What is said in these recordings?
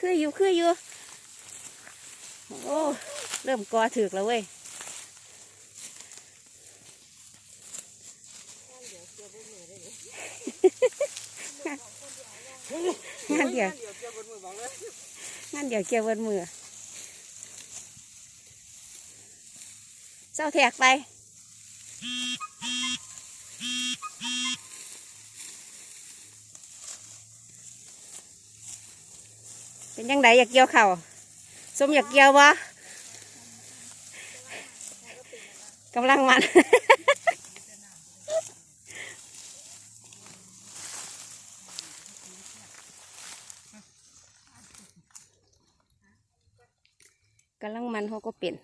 คืออยู่คืออยู่ โอ้ เริ่มกอถึกแล้วเว้ยงานเดียวเดี๋ยวเกี่ยวบนมือบอกเลยงานเดียวเกี่ยวเวินมือเศร้าแทกไป เป็นยังไงอยากเกี่ยวเข่าวสมอยากเกี่ยววะกำลังมันกำลังมันเขาก็เปลี่ยน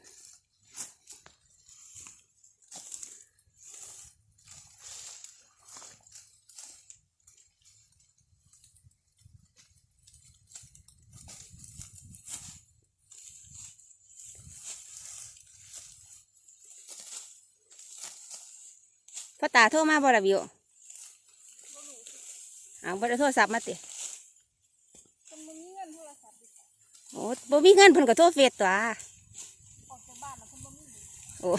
พ่อตาโทรมาบ่ละบิวเอาบ่ได้โทรศัพท์มาติมันบ่มีเงินโทรศัพท์ดิโอ้บ่มีเงินเพิ่นก็โทรเฟซตัวออกจากบ้านแล้วเพิ่นบ่มีโอ้